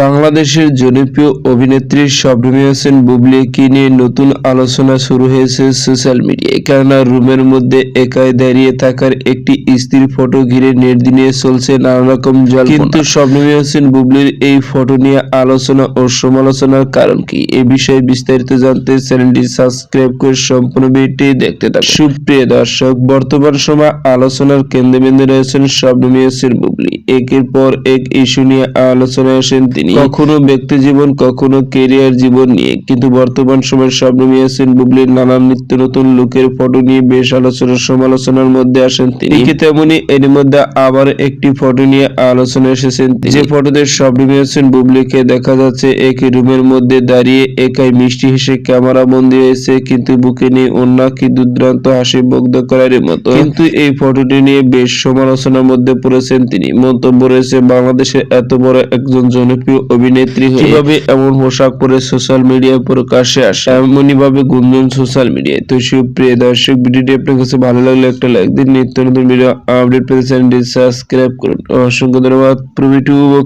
বাংলাদেশের জনপ্রিয় অভিনেত্রী শবনমী হোসেন বুবলিকে নিয়ে নতুন আলোচনা শুরু হয়েছে সোশ্যাল মিডিয়ায়? কেননা রুমের মধ্যে একাই দাঁড়িয়ে থাকার একটি স্ত্রীর ফটো ঘিরে নেট দিনে চলছে নানা রকম জল কিন্তু শবনমী হোসেন বুবলির এই ফটো নিয়ে আলোচনা ও সমালোচনার কারণ কি? এ বিষয়ে বিস্তারিত জানতে চ্যানেলটি সাবস্ক্রাইব করে সম্পূর্ণ ভিডিওটি দেখতে থাকুন। সুপ্রিয় দর্শক, বর্তমান সময় আলোচনার কেন্দ্রবিন্দু রয়েছেন শবনমী হোসেন বুবলি। একের পর এক ইস্যু নিয়ে আলোচনায় আসেন তিনি। কখনো ব্যক্তি জীবন কখনো কেরিয়ার জীবন নিয়ে। কিন্তু বর্তমান সময় শবনমী হোসেন বুবলির নানান নিত্য নতুন লোকের ফটো নিয়ে বেশ আলোচনা সমালোচনার মধ্যে আসেন তিনি। তেমনি এর মধ্যে আবার একটি ফটো নিয়ে আলোচনা এসেছেন যে ফটোতে শবনমী হোসেন বুবলিকে দেখা যাচ্ছে একই রুমের মধ্যে দাঁড়িয়ে একাই মিষ্টি হেসে ক্যামেরা বন্দী হয়েছে কিন্তু বুকে নিয়ে অন্য কি দুর্দান্ত হাসি মুগ্ধ করার মতো। কিন্তু এই ফটোটি নিয়ে বেশ সমালোচনার মধ্যে পড়েছেন তিনি। মন্তব্য রয়েছে বাংলাদেশে এত বড় একজন জনপ্রিয় অভিনেত্রী কীভাবে এমন পোশাক পরে সোশ্যাল মিডিয়ায় প্রকাশ্যে আসে? এমনই ভাবে গুঞ্জন সোশ্যাল মিডিয়ায় তো সুপ্রিয় দর্শক ভিডিওটি আপনার কাছে ভালো লাগলে একটা লাইক দিন। নিত্য নতুন ভিডিও আপডেট পেতে চ্যানেলটি সাবস্ক্রাইব করুন। অসংখ্য ধন্যবাদ। প্রভৃতি উপভোগ